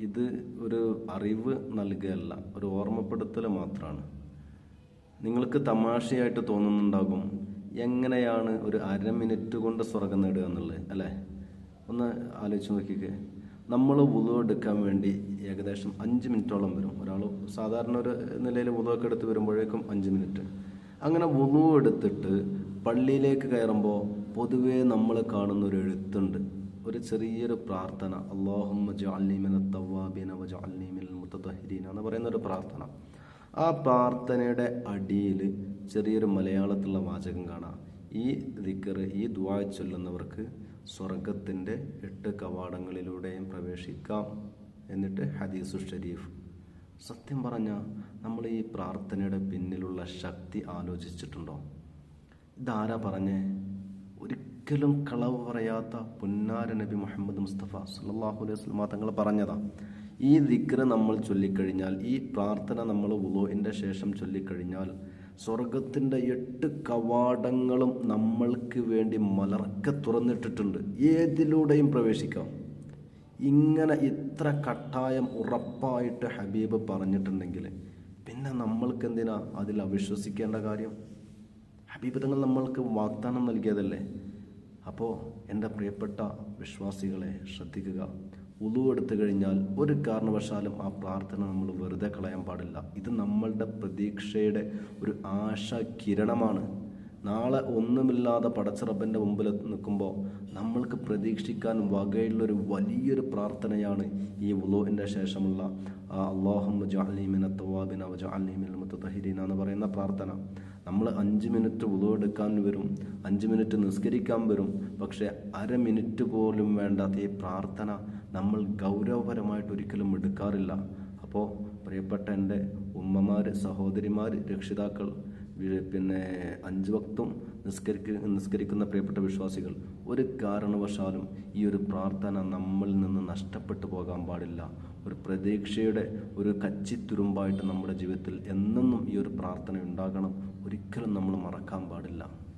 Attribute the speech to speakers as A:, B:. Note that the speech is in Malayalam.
A: ഇത് ഒരു അറിവ് നൽകുകയല്ല ഒരു ഓർമ്മപ്പെടുത്തൽ മാത്രമാണ് നിങ്ങൾക്ക് തമാശയായിട്ട് തോന്നുന്നുണ്ടാകും എങ്ങനെയാണ് ഒരു അര മിനിറ്റ് കൊണ്ട് സ്വർഗം നേടുക എന്നുള്ളത് അല്ലേ? ഒന്ന് ആലോചിച്ച് നോക്കിക്കേ. നമ്മൾ ഉതവ് എടുക്കാൻ വേണ്ടി ഏകദേശം അഞ്ച് മിനിറ്റോളം വരും. ഒരാൾ സാധാരണ ഒരു നിലയിൽ ഉതവൊക്കെ എടുത്ത് വരുമ്പോഴേക്കും അഞ്ച് മിനിറ്റ്. അങ്ങനെ ഉതവ് എടുത്തിട്ട് പള്ളിയിലേക്ക് കയറുമ്പോൾ പൊതുവേ നമ്മൾ കാണുന്ന ഒരു എഴുത്തുണ്ട്. ഒരു ചെറിയൊരു പ്രാർത്ഥന. അള്ളാഹുമ്മ എന്ന് പറയുന്ന ഒരു പ്രാർത്ഥന. ആ പ്രാർത്ഥനയുടെ അടിയിൽ ചെറിയൊരു മലയാളത്തിലുള്ള വാചകം കാണാം. ഈ ദിക്കറ് ഈ ദുആ ചൊല്ലുന്നവർക്ക് സ്വർഗത്തിന്റെ എട്ട് കവാടങ്ങളിലൂടെയും പ്രവേശിക്കാം എന്നിട്ട് ഹദീസു ഷരീഫ്. സത്യം പറഞ്ഞാൽ നമ്മൾ ഈ പ്രാർത്ഥനയുടെ പിന്നിലുള്ള ശക്തി ആലോചിച്ചിട്ടുണ്ടോ? ഇതാരാ പറഞ്ഞേ? ഒരിക്കലും കളവ് പറയാത്ത പുന്നാര നബി മുഹമ്മദ് മുസ്തഫ സല്ലല്ലാഹു അലൈഹി വസല്ലമ തങ്ങൾ പറഞ്ഞതാ. ഈ ദിക്ര നമ്മൾ ചൊല്ലിക്കഴിഞ്ഞാൽ ഈ പ്രാർത്ഥന നമ്മൾ വുളുവിന്റെ ശേഷം ചൊല്ലിക്കഴിഞ്ഞാൽ സ്വർഗത്തിന്റെ എട്ട് കവാടങ്ങളും നമ്മൾക്ക് വേണ്ടി മലർക്കെ തുറന്നിട്ടിട്ടുണ്ട്. ഏതിലൂടെയും പ്രവേശിക്കാം. ഇങ്ങനെ ഇത്ര കട്ടായം ഉറപ്പായിട്ട് ഹബീബ് പറഞ്ഞിട്ടുണ്ടെങ്കിൽ പിന്നെ നമ്മൾക്ക് എന്തിനാ അതിൽ അവിശ്വസിക്കേണ്ട കാര്യം? ഹബീബ് തങ്ങൾ നമ്മൾക്ക് വാഗ്ദാനം നൽകിയതല്ലേ? അപ്പോൾ എന്റെ പ്രിയപ്പെട്ട വിശ്വാസികളെ ശ്രദ്ധിക്കുക. ഉളു എടുത്തു കഴിഞ്ഞാൽ ഒരു കാരണവശാലും ആ പ്രാർത്ഥന നമ്മൾ വെറുതെ കളയാൻ പാടില്ല. ഇത് നമ്മളുടെ പ്രതീക്ഷയുടെ ഒരു ആശ കിരണമാണ് നാളെ ഒന്നുമില്ലാതെ പടച്ചിറപ്പന്റെ മുമ്പിൽ നിൽക്കുമ്പോൾ നമ്മൾക്ക് പ്രതീക്ഷിക്കാൻ വകയുള്ളൊരു വലിയൊരു പ്രാർത്ഥനയാണ് ഈ ഉലോഹിന്റെ ശേഷമുള്ള അള്ളാഹുമ്മ ജാലീമിന തവാബിന ജാലീമിൽ മുത്തഹരീന എന്ന് പറയുന്ന പ്രാർത്ഥന. നമ്മൾ അഞ്ച് മിനിറ്റ് ഉളു എടുക്കാൻ വരും അഞ്ച് മിനിറ്റ് നിസ്കരിക്കാൻ വരും പക്ഷേ അര മിനിറ്റ് പോലും വേണ്ടാത്ത ഈ പ്രാർത്ഥന നമ്മൾ ഗൗരവപരമായിട്ട് ഒരിക്കലും എടുക്കാറില്ല. അപ്പോൾ പ്രിയപ്പെട്ട എന്റെ ഉമ്മമാർ സഹോദരിമാർ രക്ഷിതാക്കൾ പിന്നെ അഞ്ച് വക്തം നിസ്കരിക്ക നിസ്കരിക്കുന്ന പ്രിയപ്പെട്ട വിശ്വാസികൾ ഒരു കാരണവശാലും ഈ ഒരു പ്രാർത്ഥന നമ്മളിൽ നിന്ന് നഷ്ടപ്പെട്ടു പോകാൻ പാടില്ല. ഒരു പ്രതീക്ഷയുടെ ഒരു കച്ചിത്തുരുമ്പായിട്ട് നമ്മുടെ ജീവിതത്തിൽ എന്നും ഈ ഒരു പ്രാർത്ഥന ഉണ്ടാകണം. ഒരിക്കലും നമ്മൾ മറക്കാൻ പാടില്ല.